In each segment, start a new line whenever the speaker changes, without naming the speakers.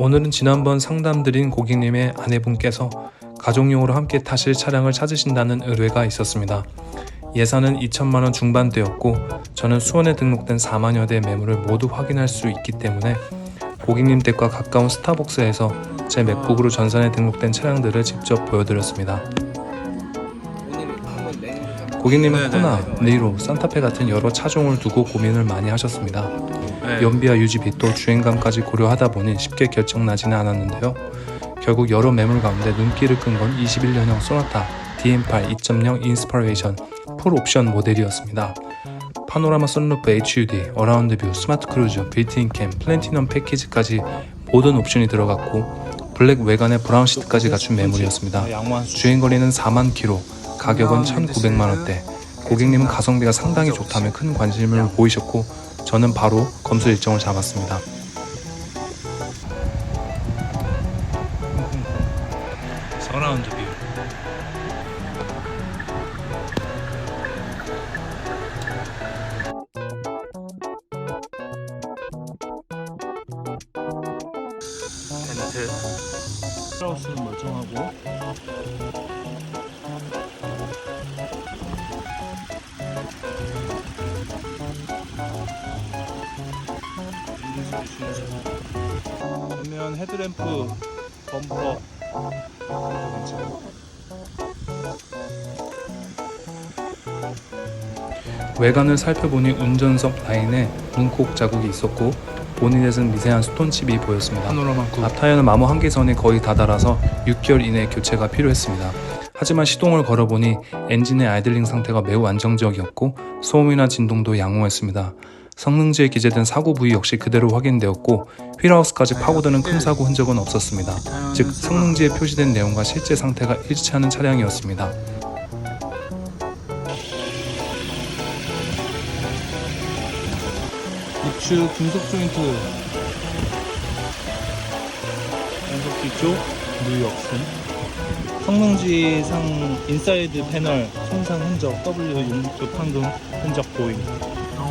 오늘은 지난번 상담드린 고객님의 아내분께서 가족용으로 함께 타실 차량을 찾으신다는 의뢰가 있었습니다. 예산은 2천만 원 중반대였고 저는 수원에 등록된 4만여 대 매물을 모두 확인할 수 있기 때문에 고객님 댁과 가까운 스타벅스에서 제 맥북으로 전산에 등록된 차량들을 직접 보여드렸습니다. 고객님은 호나, 네이로, 산타페 같은 여러 차종을 두고 고민을 많이 하셨습니다.
네.
연비와 유지비 또 주행감까지 고려하다 보니 쉽게 결정나지는 않았는데요. 결국 여러 매물 가운데 눈길을 끈 건 21년형 소나타 DM8 2.0 인스파레이션 풀 옵션 모델이었습니다. 파노라마 선루프 HUD, 어라운드 뷰, 스마트 크루즈, 빌트인 캠, 플래티넘 패키지까지 모든 옵션이 들어갔고 블랙 외관에 브라운 시트까지 갖춘 매물이었습니다. 주행 거리는 4만 킬로, 가격은 1,900만 원대. 고객님은 가성비가 상당히 좋다며 큰 관심을 보이셨고 저는 바로 검수 일정을 잡았습니다.
서라운드 뷰. 벤트. 스트라우스는 멀쩡하고. 전면 헤드램프 범퍼
외관을 살펴보니 운전석 라인에 문콕 자국이 있었고 본인에는 미세한 스톤칩이 보였습니다. 앞 타이어는 마모 한계선에 거의 다다라서 6개월 이내 교체가 필요했습니다. 하지만 시동을 걸어보니 엔진의 아이들링 상태가 매우 안정적이었고 소음이나 진동도 양호했습니다. 성능지에 기재된 사고 부위 역시 그대로 확인되었고 휠하우스까지 파고드는 큰 사고 흔적은 없었습니다. 즉 성능지에 표시된 내용과 실제 상태가 일치하는 차량이었습니다.
우측 금속 조인트 연속 뒤쪽 뉴욕슨 성능지상 인사이드 패널 손상 흔적 W66 판금 흔적 보임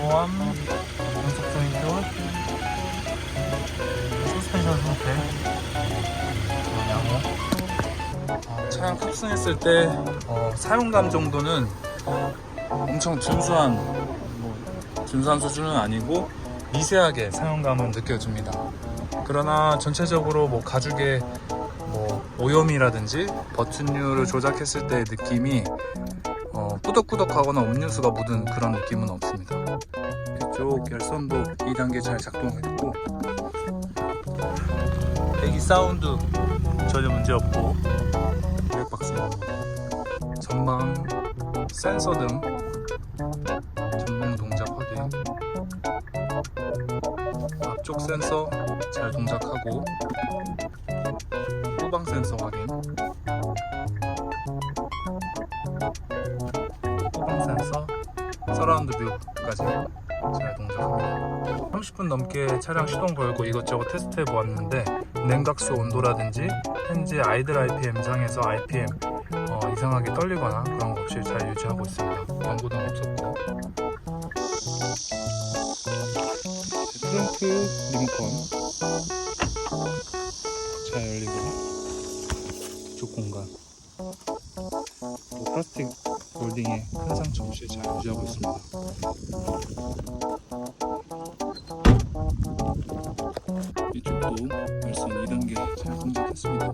노원 연속 조인트 서스펜션 상태 양호
어, 차량 탑승했을 때 어, 사용감 정도는 엄청 준수한 뭐, 준수한 수준은 아니고 미세하게 사용감은 느껴집니다. 그러나 전체적으로 뭐 가죽의 뭐 오염이라든지 버튼류를 조작했을 때의 느낌이 어, 꾸덕꾸덕하거나 음료수가 묻은 그런 느낌은 없습니다. 이쪽 열선도 2단계 잘 작동했고 배기 사운드 전혀 문제 없고. 블랙박스 전방 센서 등 전방 동작 확인. 앞쪽 센서 잘 동작하고. 후방 센서 확인. 후방 센서 서라운드 뷰까지 잘 동작합니다. 30분 넘게 차량 시동 걸고 이것저것 테스트 해보았는데 냉각수 온도라든지 현재 아이들 RPM 상에서 RPM 어, 이상하게 떨리거나 그런 거 없이 잘 유지하고 있습니다. 연고등 없었고. 트렁크 리모컨. 잘 열리고. 뒤쪽 공간. 뭐 플라스틱 몰딩에 큰 상처 없이 잘 유지하고 있습니다. 이쪽도 열선 2단계 잘 동작했습니다.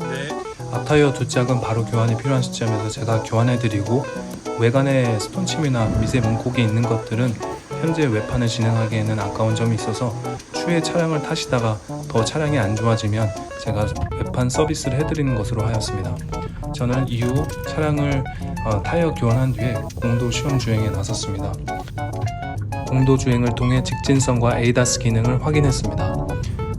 네.
앞타이어 두 짝은 바로 교환이 필요한 시점에서 제가 교환해드리고 외관에 스톤침이나 미세 문콕이 있는 것들은 현재 외판을 진행하기에는 아까운 점이 있어서 추후에 차량을 타시다가 더 차량이 안 좋아지면 제가 외판 서비스를 해드리는 것으로 하였습니다. 저는 이후 차량을 어, 타이어 교환한 뒤에 공도 시험 주행에 나섰습니다. 공도 주행을 통해 직진성과 에이다스 기능을 확인했습니다.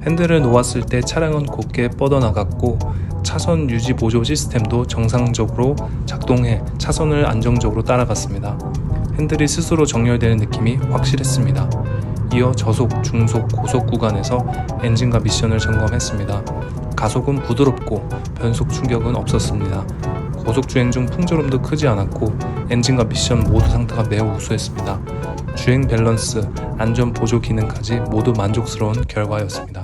핸들을 놓았을 때 차량은 곧게 뻗어나갔고 차선 유지 보조 시스템도 정상적으로 작동해 차선을 안정적으로 따라갔습니다. 핸들이 스스로 정렬되는 느낌이 확실했습니다. 이어 저속, 중속, 고속 구간에서 엔진과 미션을 점검했습니다. 가속은 부드럽고 변속 충격은 없었습니다. 고속 주행 중 풍조름도 크지 않았고 엔진과 미션 모두 상태가 매우 우수했습니다. 주행 밸런스, 안전 보조 기능까지 모두 만족스러운 결과였습니다.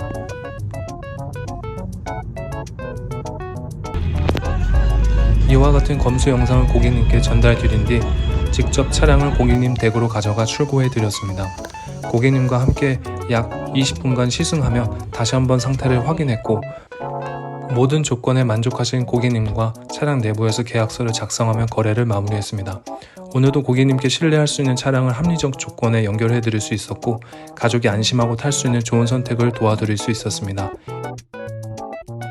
이와 같은 검수 영상을 고객님께 전달 드린 뒤 직접 차량을 고객님 댁으로 가져가 출고해 드렸습니다. 고객님과 함께 약 20분간 시승하며 다시 한번 상태를 확인했고 모든 조건에 만족하신 고객님과 차량 내부에서 계약서를 작성하며 거래를 마무리했습니다. 오늘도 고객님께 신뢰할 수 있는 차량을 합리적 조건에 연결해 드릴 수 있었고 가족이 안심하고 탈 수 있는 좋은 선택을 도와드릴 수 있었습니다.